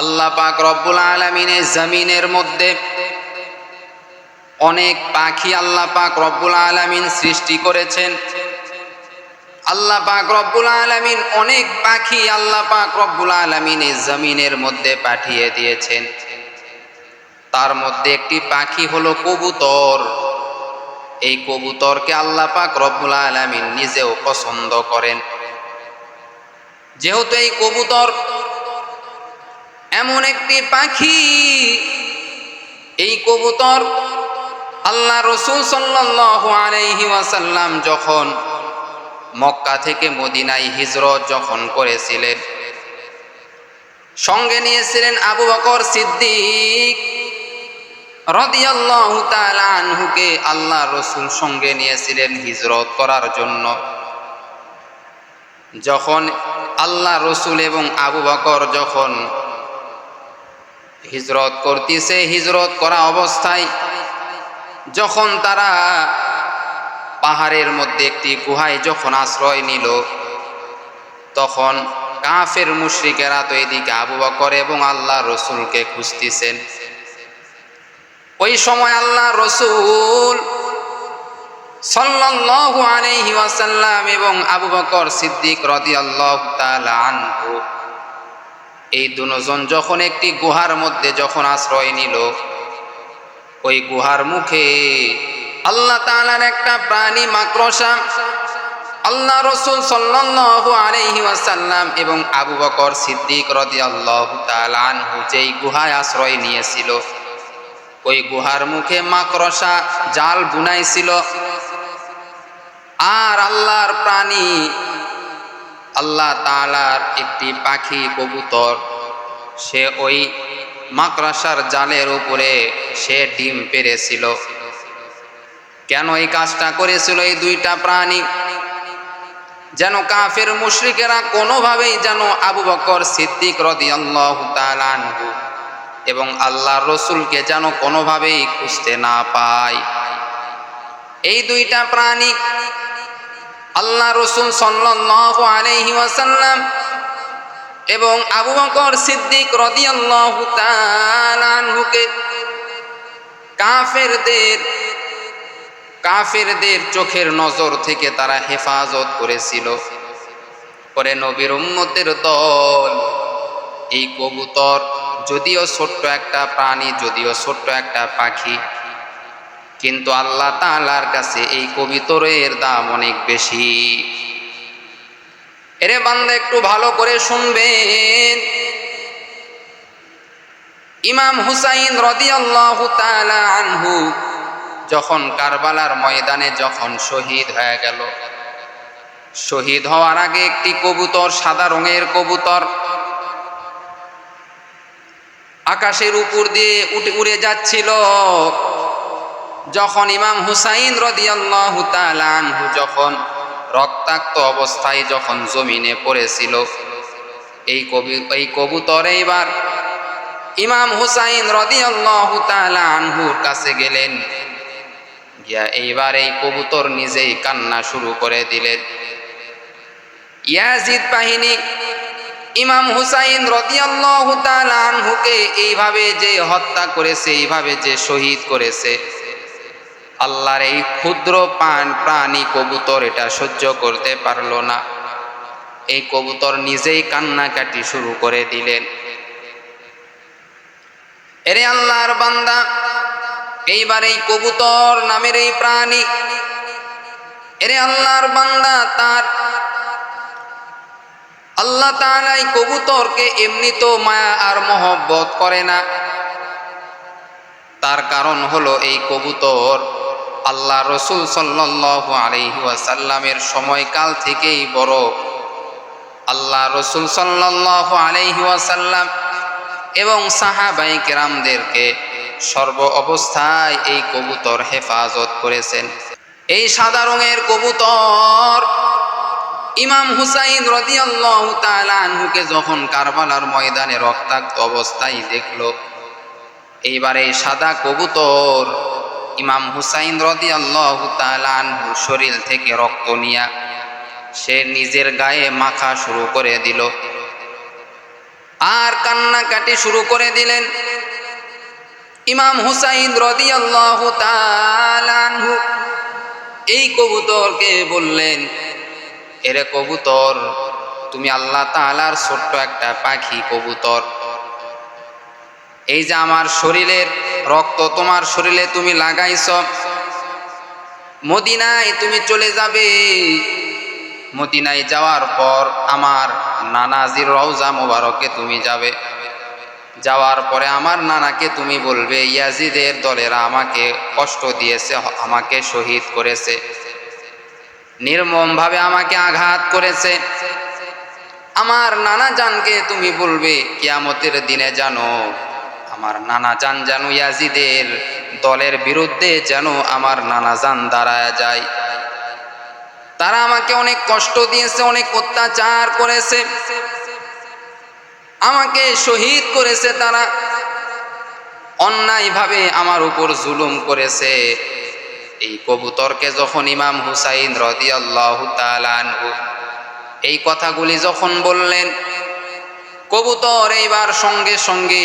আল্লাহ পাক রব্বুল আলমিনের জমিনের মধ্যে অনেক পাখি আল্লাহ পাক রব্বুল আলমিন সৃষ্টি করেছেন। আল্লাহ পাক রব্বুল আলমিন অনেক পাখি আল্লাহ পাক রব্বুল আলমিনের জমিনের মধ্যে পাঠিয়ে দিয়েছেন। তার মধ্যে একটি পাখি হলো কবুতর। এই কবুতরকে আল্লাহ পাক রব্বুল আলমিন নিজেও পছন্দ করেন। যেহেতু এই কবুতর এমন একটি পাখি, এই কবুতর আল্লাহ রসুল আলাইহি ওয়াসাল্লাম যখন মক্কা থেকে মদিনায় হিজরত যখন করেছিলেন, সঙ্গে নিয়েছিলেন আবু বকর সিদ্দিক রদিয়াল্লাহু আল্লাহ রসুল সঙ্গে নিয়েছিলেন হিজরত করার জন্য। যখন আল্লাহ রসুল এবং আবু বকর যখন হিজরত করতেছে, হিজরত করা অবস্থায় যখন তারা পাহাড়ের মধ্যে একটি গুহায় যখন আশ্রয় নিল, তখন কাফের মুশ্রিকেরা তো এদিকে আবু বকর এবং আল্লাহ রসুলকে খুঁজতেছেন। ওই সময় আল্লাহ রসুল সাল্লাল্লাহু আলাইহি ওয়াসাল্লাম এবং আবু বকর সিদ্দিক রাদিয়াল্লাহু তাআলা আনহু এই দুজন যখন একটি গুহার মধ্যে যখন আশ্রয় নিল, ওই গুহার মুখে আল্লাহ তাআলার একটা প্রাণী মাকড়সা, আল্লাহ রসুল সাল্লাল্লাহু আলাইহি ওয়াসাল্লাম এবং আবু বকর সিদ্দিক রাদিয়াল্লাহু তাআলা আনহু যেই গুহায় আশ্রয় নিয়েছিল, ওই গুহার মুখে মাকড়সা, জাল বুনাইছিল। আর আল্লাহর প্রাণী আল্লাহ তালার একটি পাখি কবুতর। সে ওই মাকড়াসার জালের উপরে সে ডিম পেরেছিল। কেন এই কাজটা করেছিল এই দুইটা প্রাণী? যেন কাফের মুশরিকেরা কোনোভাবেই যেন আবু বকর সিদ্দিক রদি আল্লাহ এবং আল্লাহ রসুলকে যেন কোনোভাবেই খুঁজতে না পায়। এই দুইটা প্রাণী আল্লাহ রসুল সাল্লাল্লাহু আলাইহি ওয়াসাল্লাম এবং আবু বকর সিদ্দিক রাদিয়াল্লাহু তাআলা আনহুকে কাফেরদের কাফেরদের চোখের নজর থেকে তারা হেফাজত করেছিল। পরে নবীর উম্মতের দল, এই কবুতর যদিও ছোট্ট একটা প্রাণী, যদিও ছোট্ট একটা পাখি কিন্তু আল্লাহ তালার কাছে এই কবিতরের দাম অনেক বেশি। এরে বান্দা, একটু ভালো করে শুনবেন। ইমাম হুসাইন রদিয়াল্লাহু তাআলা আনহু যখন কারবালার ময়দানে যখন শহীদ হয়ে গেল, শহীদ হওয়ার আগে একটি কবুতর, সাদা রঙের কবুতর, আকাশের উপর দিয়ে উঠে উড়ে যাচ্ছিল। যখন ইমাম হুসাইন রদিয়াল্লাহু যখন রক্তাক্ত অবস্থায় যখন জমিনে পড়েছিল, এই কবি, এই কবুতর এইবার ইমাম হুসাইন রদিয়াল্লাহু তাআলা আনহুর কাছে গেলেন। গিয়া এইবার এই কবুতর নিজেই কান্না শুরু করে দিলেন। ইয়াজিদ বাহিনী ইমাম হুসাইন রদিয়াল্লাহু তাআলা আনহুকে এইভাবে যে হত্যা করেছে, এইভাবে যে শহীদ করেছে আল্লাহর এই ক্ষুদ্র পান প্রাণী কবুতর এটা সহ্য করতে পারল না। এই কবুতর নিজেই কান্নাকাটি শুরু করে দিলেন। এরে আল্লাহর বান্দা, এইবার এই কবুতর নামের এই প্রাণী, এরে আল্লাহর বান্দা তার, আল্লাহ তাআলা এই কবুতরকে এমনি তো মায়া আর মহব্বত করে না। তার কারণ হলো এই কবুতর আল্লাহ রসুল সাল্লাল্লাহু আলাইহি ওয়াসাল্লামের সময়কাল থেকেই বড়। আল্লাহ রসুল সাল্লাল্লাহু আলাইহি ওয়াসাল্লাম এবং সাহাবাই কেরামদেরকে সর্ব অবস্থায় এই কবুতর হেফাজত করেছেন। এই সাদা রঙের কবুতর ইমাম হুসাইন রদিয়াল্লাহু তাআলা আনহুকে যখন কারবালার ময়দানে রক্তাক্ত অবস্থায় দেখল, এইবার এই সাদা কবুতর ইমাম হুসাইন রদি আল্লাহ আনহু শরীর থেকে রক্ত নিয়া সে নিজের গায়ে মাখা শুরু করে দিল। আর কান্নাকাটি শুরু করে দিলেন। ইমাম হুসাইন রদিয়াল্লাহু তাআলাহু এই কবুতরকে বললেন, এরে কবুতর, তুমি আল্লাহ তালার ছোট্ট একটা পাখি কবুতর। এই যে আমার শরীরের রক্ত, তোমার শরীরে তুমি লাগাইছ, মদিনায় তুমি চলে যাবে। মদিনায় যাওয়ার পর আমার নানাজির রওজা মোবারকে তুমি যাবে। যাওয়ার পরে আমার নানাকে তুমি বলবে, ইয়াজিদের দলেরা আমাকে কষ্ট দিয়েছে, আমাকে শহীদ করেছে। নির্মমভাবে আমাকে আঘাত করেছে। আমার নানা জানকে তুমি বলবে, কিয়ামতের দিনে জানো আমার নানা জান যেন ইয়াজিদের দলের বিরুদ্ধে যেন আমার নানা জান দাঁড়ায় যায়। তারা আমাকে অনেক কষ্ট দিয়েছে, অনেক অত্যাচার করেছে। আমাকে শহীদ করেছে তারা। অন্যায়ভাবে আমার উপর জুলুম করেছে। এই কবুতরকে যখন ইমাম হুসাইন রদি আল্লাহ এই কথাগুলি যখন বললেন, কবুতর এইবার সঙ্গে সঙ্গে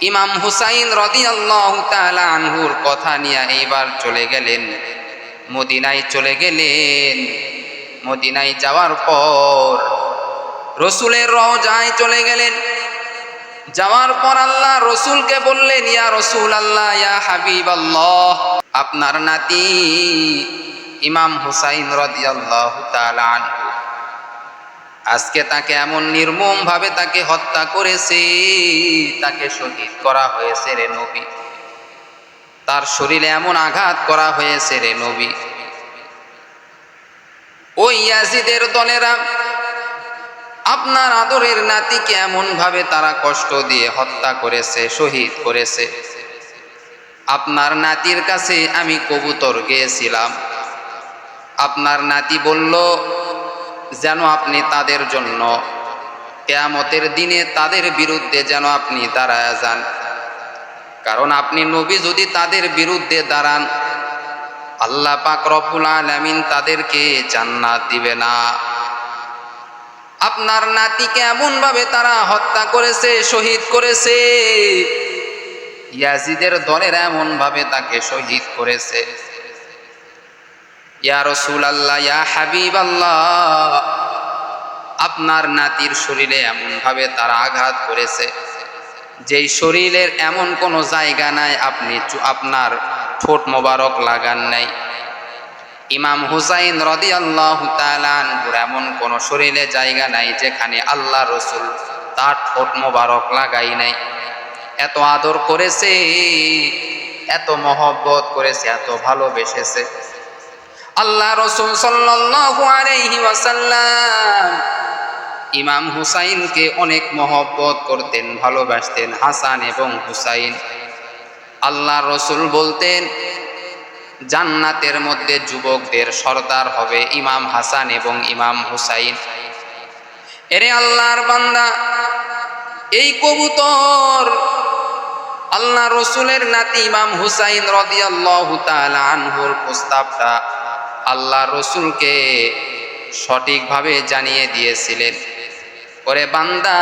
ইমাম হুসাইন রদি আনহুর কথা নিয়ে এইবার চলে গেলেন। মদিনায় চলে গেলেন। মদিনায় যাওয়ার পর রসুলের রওজায় চলে গেলেন। যাওয়ার পর আল্লাহ রসুলকে বললেন, ইয়া রসুল আল্লাহ ইয়া হাবিব আল্লাহ আপনার নাতি ইমাম হুসাইন রদি আল্লাহ আজকে তাকে এমন নির্মম ভাবে তাকে হত্যা করেছে, তাকে শহীদ করা হয়েছে রে নবী। তার শরীরে এমন আঘাত করা হয়েছে রে নবী। ওই ইয়াজিদের দলেরা আপনার আদরের নাতিকে এমন ভাবে তারা কষ্ট দিয়ে হত্যা করেছে, শহীদ করেছে। আপনার নাতির কাছে আমি কবুতর গিয়েছিলাম। আপনার নাতি বলল যেন আপনি তাদের জন্য। কেয়ামতের দিনে তাদের বিরুদ্ধে যেন আপনি দাঁড়ায় যান। কারণ আপনি নবী যদি তাদের বিরুদ্ধে দাঁড়ান, আল্লাহ পাক রব্বুল আলামিন তাদেরকে জান্নাত দিবে না। আপনার নাতিকে এমন ভাবে তারা হত্যা করেছে, শহীদ করেছে। ইয়াজিদের দলের এমন ভাবে তাকে শহীদ করেছে। ইয়া রসুল আল্লাহ ইয়া হাবিব আল্লাহ আপনার নাতির শরীরে এমন ভাবে তারা আঘাত করেছে, যেই শরীরের এমন কোনো জায়গা নাই, আপনি আপনার ঠোঁট মোবারক লাগান নাই। ইমাম হুসাইন রদি আল্লাহ এমন কোন শরীরে জায়গা নাই, যেখানে আল্লাহ রসুল তার ঠোঁট মোবারক লাগাই নাই। এত আদর করেছে, এত মহব্বত করেছে, এত ভালোবেসেছে। আল্লাহ রসুল সাল্লাল্লাহু আলাইহি ওয়াসাল্লাম ইমাম হুসাইনকে অনেক মহব্বত করতেন, ভালোবাসতেন, হাসান এবং হুসাইন। আল্লাহ রসুল বলতেন, জান্নাতের মধ্যে যুবকদের সর্দার হবে ইমাম হাসান এবং ইমাম হুসাইন। এরে আল্লাহর বান্দা, এই কবুতর আল্লাহ রসুলের নাতি ইমাম হুসাইন রদিয়াল্লাহু তাআলা আনহুর প্রস্তাবটা আল্লাহ রসুলকে সঠিকভাবে জানিয়ে দিয়েছিলেন। ওরে বান্দা,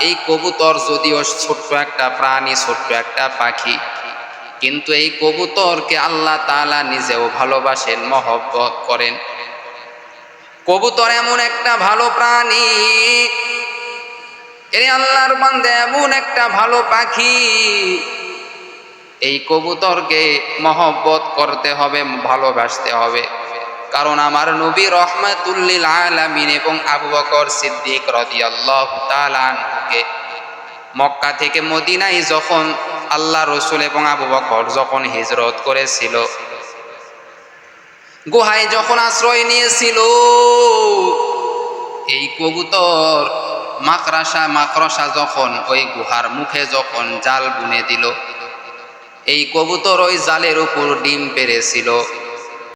এই কবুতর যদিও ছোট্ট একটা প্রাণী, ছোট্ট একটা পাখি, কিন্তু এই কবুতরকে আল্লাহ তালা নিজেও ভালোবাসেন, মহব্বত করেন। কবুতর এমন একটা ভালো প্রাণী, এর আল্লাহর বান্দে এমন একটা ভালো পাখি এই কবুতরকে মহব্বত করতে হবে, ভালোবাসতে হবে। কারণ আমার নবী রহমাতুল্লিল আলামিন এবং আবু বকর সিদ্দিক রদিয়াল্লাহু মক্কা থেকে মদিনায় যখন আল্লাহ রসুল এবং আবু বকর যখন হিজরত করেছিল, গুহায় যখন আশ্রয় নিয়েছিল, এই কবুতর মাকড়াসা মাকড়সা যখন ওই গুহার মুখে যখন জাল বুনে দিল এই কবুতর ওই জালের উপর ডিম পেরেছিল।